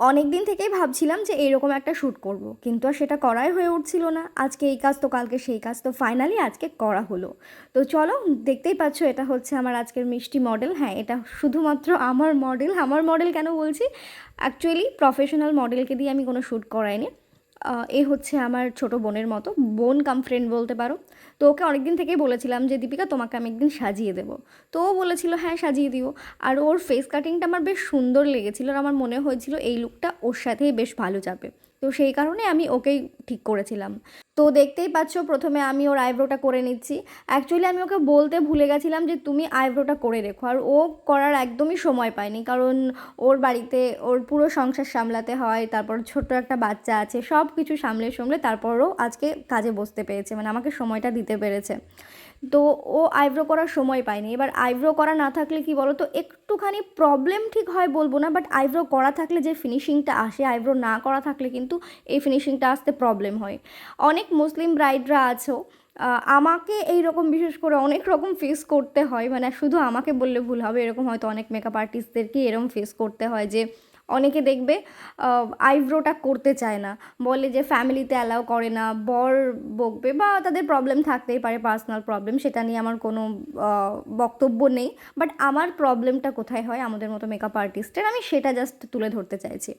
অনেক দিন থেকেই ভাবছিলাম যে এরকম একটা শ্যুট করব। কিন্তু আর সেটা করাই হয়ে উঠছিল না। আজকে এই কাজ তো, কালকে সেই কাজ, তো ফাইনালি আজকে করা হলো। তো চলো, দেখতেই পাচ্ছ এটা হচ্ছে আমার আজকের মিষ্টি মডেল হ্যাঁ এটা শুধুমাত্র আমার মডেল আমার মডেল কেন বলছি? অ্যাকচুয়ালি প্রফেশনাল মডেলকে দিয়ে আমি কোনো শ্যুট করাইনি। এ হচ্ছে আমার ছোট বোনের মতো। বোন কাম ফ্রেন্ড বলতে পারো। তো ওকে অনেকদিন থেকেই বলেছিলাম যে, দীপিকা, তোমাকে আমি একদিন সাজিয়ে দেবো। তো ও বলেছিলো হ্যাঁ সাজিয়ে দিও। আর ওর ফেস কাটিংটা আমার বেশ সুন্দর লেগেছিলো। আর আমার মনে হয়েছিল এই লুকটা ওর সাথেই বেশ ভালো যাবে। তো সেই কারণে আমি ওকেই ঠিক করেছিলাম। তো দেখতেই পাচ্ছ প্রথমে আমি ওর আইব্রোটা করে নিচ্ছি। অ্যাকচুয়ালি আমি ওকে বলতে ভুলে গেছিলাম যে তুমি আইব্রোটা করে রেখো। আর ও করার একদমই সময় পায়নি। কারণ ওর বাড়িতে ওর পুরো সংসার সামলাতে হয়, তারপর ছোট্ট একটা বাচ্চা আছে সব কিছু সামলে সামলে তারপরও আজকে কাজে বসতে পেরেছে। মানে আমাকে সময়টা দিতে পেরেছে। তো ও আইব্রো করার সময় পায়নি। এবার আইব্রো করা না থাকলে কি বলো তো একটুখানি প্রবলেম ঠিক হয় বলব না বাট আইব্রো করা থাকলে যে ফিনিশিংটা আসে, আইব্রো না করা থাকলে কিন্তু এই ফিনিশিংটা আসতে প্রবলেম হয়। অনেক মুসলিম ব্রাইডরা আছো আমাকে এই রকম বিশেষ করে অনেক রকম ফেস করতে হয়। মানে শুধু আমাকে বললে ভুল হবে, এরকম হয়তো অনেক মেকআপ আর্টিস্টদেরকে এরকম ফেস করতে হয় যে অনেকে দেখবে আইব্রোটা করতে চায় না। বলে যে ফ্যামিলিতে অ্যালাউ করে না, বর বকবে বা তাদের প্রবলেম থাকতেই পারে, পার্সোনাল প্রবলেম, সেটা নিয়ে আমার কোনো বক্তব্য নেই। বাট আমার প্রবলেমটা কোথায় হয়, আমাদের মতো মেকআপ আর্টিস্টের আমি সেটা জাস্ট তুলে ধরতে চাইছি।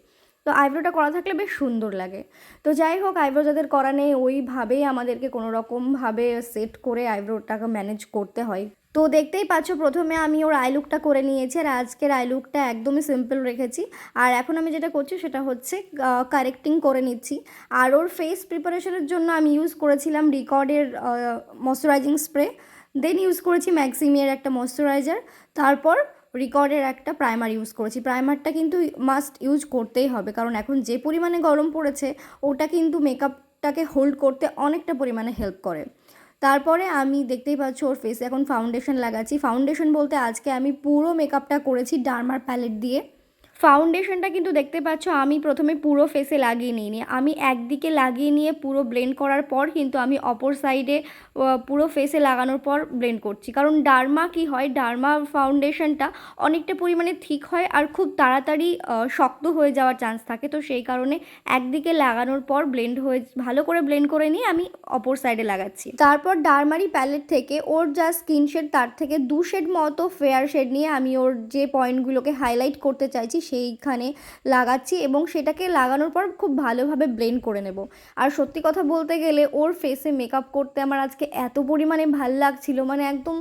তো আইব্রোটা করা থাকলে বেশ সুন্দর লাগে। তো যাই হোক, আইব্রো যাদের করা নেই, ওইভাবেই আমাদেরকে কোনো রকমভাবে সেট করে আইব্রোটাকে ম্যানেজ করতে হয়। তো দেখতেই পাচ্ছ, প্রথমে আমি ওর আই লুকটা করে নিয়েছি আর আজকের আই লুকটা একদমই সিম্পল রেখেছি। আর এখন আমি যেটা করছি সেটা হচ্ছে কারেক্টিং করে নিচ্ছি। আর ওর ফেস প্রিপারেশনের জন্য আমি ইউজ করেছিলাম রিকর্ডের ময়শ্চারাইজিং স্প্রে দেন ইউজ করেছি ম্যাক্সিমিয়ার একটা ময়শ্চারাইজার তারপর রিকর্ডের একটা প্রাইমার ইউজ করেছি। প্রাইমারটা কিন্তু মাস্ট ইউজ করতেই হবে, কারণ এখন যে পরিমাণে গরম পড়েছে, ওটা কিন্তু মেকআপটাকে হোল্ড করতে অনেকটা পরিমাণে হেল্প করে। তারপরে আমি দেখতেই পাচ্ছ ওর ফেসে এখন ফাউন্ডেশন লাগাচ্ছি। ফাউন্ডেশন বলতে আজকে আমি পুরো মেকআপটা করেছি ডার্মার প্যালেট দিয়ে। ফাউন্ডেশনটা কিন্তু দেখতে পাচ্ছ, আমি প্রথমে পুরো ফেসে লাগিয়ে নিইনি। আমি একদিকে লাগিয়ে নিয়ে পুরো ব্লেন্ড করার পর কিন্তু আমি অপর সাইডে পুরো ফেসে লাগানোর পর ব্লেন্ড করছি। কারণ ডার্মা কি হয়? ডার্মা ফাউন্ডেশনটা অনেকটা পরিমাণে ঠিক হয় আর খুব তাড়াতাড়ি শক্ত হয়ে যাওয়ার চান্স থাকে। তো সেই কারণে একদিকে লাগানোর পর ব্লেন্ড হয়ে, ভালো করে ব্লেন্ড করে নিয়ে আমি অপর সাইডে লাগাচ্ছি। তারপর ডার্মারি প্যালেট থেকে ওর যা স্কিন শেড তার থেকে দু শেড মতো ফেয়ার শেড নিয়ে আমি ওর যে পয়েন্টগুলোকে হাইলাইট করতে চাইছি সেইখানে লাগাচ্ছি এবং সেটাকে লাগানোর পর খুব ভালোভাবে ব্লেন্ড করে নেব। আর সত্যি কথা বলতে গেলে ওর ফেসে মেকআপ করতে আমার আজকে এত পরিমাণে ভালো লাগছিল মানে একদম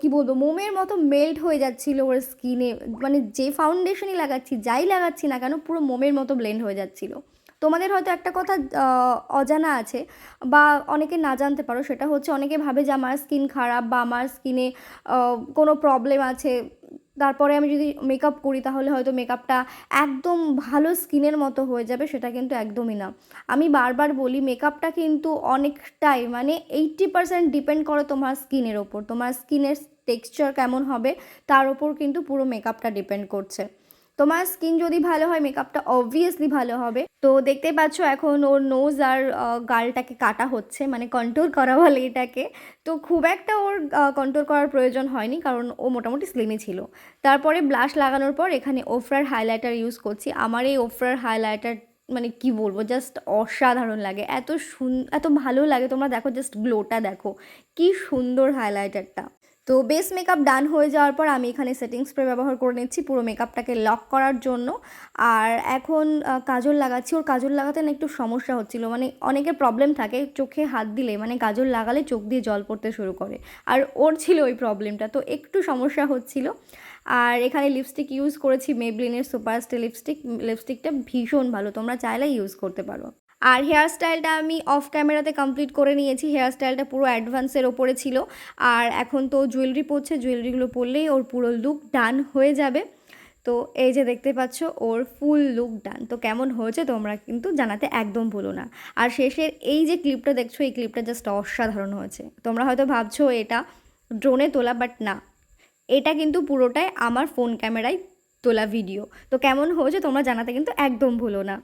কি বলব, মোমের মতো মেল্ট হয়ে যাচ্ছিল ওর স্কিনে মানে যে ফাউন্ডেশনই লাগাচ্ছি, যাই লাগাচ্ছি না কেন, পুরো মোমের মতো ব্লেন্ড হয়ে যাচ্ছিল। তোমাদের হয়তো একটা কথা অজানা আছে বা অনেকে না জানতে পারো, সেটা হচ্ছে অনেকে ভাবে যে আমার স্কিন খারাপ বা আমার স্কিনে কোনো প্রবলেম আছে। তারপরে আমি যদি মেকআপ করি, তাহলে হয়তো মেকআপটা একদম ভালো স্কিনের মতো হয়ে যাবে, সেটা কিন্তু একদমই না। আমি বারবার বলি মেকআপটা কিন্তু অনেকটাই মানে এইট্টি পারসেন্ট ডিপেন্ড করে তোমার স্কিনের ওপর। তোমার স্কিনের টেক্সচার কেমন হবে, তার ওপর কিন্তু পুরো মেকআপটা ডিপেন্ড করছে। তোমার স্কিন যদি ভালো হয় মেকআপটা অবভিয়াসলি ভালো হবে। তো দেখতেই পাচ্ছ এখন ওর নোজ আর গালটাকে কাটা হচ্ছে মানে কন্ট্রোল করা বলে এটাকে। তো খুব একটা ওর কন্ট্রোল করার প্রয়োজন হয়নি, কারণ ও মোটামুটি স্লিমই ছিল। তারপরে ব্লাশ লাগানোর পর এখানে ওফরার হাইলাইটার ইউজ করছি। আমার এই ওফরার হাইলাইটার মানে কি বলব জাস্ট অসাধারণ লাগে। এত সুন, এত ভালো লাগে। তোমরা দেখো জাস্ট গ্লোটা দেখো। কি সুন্দর হাইলাইটারটা তো বেস মেকআপ ডান হয়ে যাওয়ার পর আমি এখানে সেটিং স্প্রে ব্যবহার করে নিচ্ছি পুরো মেকআপটাকে লক করার জন্য। আর এখন কাজল লাগাচ্ছি। ওর কাজল লাগাতে না একটু সমস্যা হচ্ছিল। মানে অনেকের প্রবলেম থাকে চোখে হাত দিলে। মানে কাজল লাগালে চোখ দিয়ে জল পড়তে শুরু করে। আর ওর ছিল ওই প্রবলেমটা তো একটু সমস্যা হচ্ছিল। আর এখানে লিপস্টিক ইউজ করেছি। মেবলিনের সুপারস্টে লিপস্টিক লিপস্টিকটা ভীষণ ভালো। তোমরা চাইলে ইউজ করতে পারো। আর হেয়ার স্টাইলটা আমি অফ ক্যামেরাতে কমপ্লিট করে নিয়েছি। হেয়ার স্টাইলটা পুরো অ্যাডভান্সের ওপরে ছিল। আর এখন তো জুয়েলারি পরছে জুয়েলারিগুলো পরলেই ওর পুরো লুক ডান হয়ে যাবে। তো এই যে দেখতে পাচ্ছ, ওর ফুল লুক ডান তো কেমন হয়েছে তোমরা কিন্তু জানাতে একদম ভুলো না। আর শেষের এই যে ক্লিপটা দেখছ, এই ক্লিপটা জাস্ট অসাধারণ হয়েছে। তোমরা হয়তো ভাবছ এটা ড্রোনে তোলা বাট না। এটা কিন্তু পুরোটাই আমার ফোন ক্যামেরায় তোলা ভিডিও তো কেমন হয়েছে তোমরা জানাতে কিন্তু একদম ভুলো না।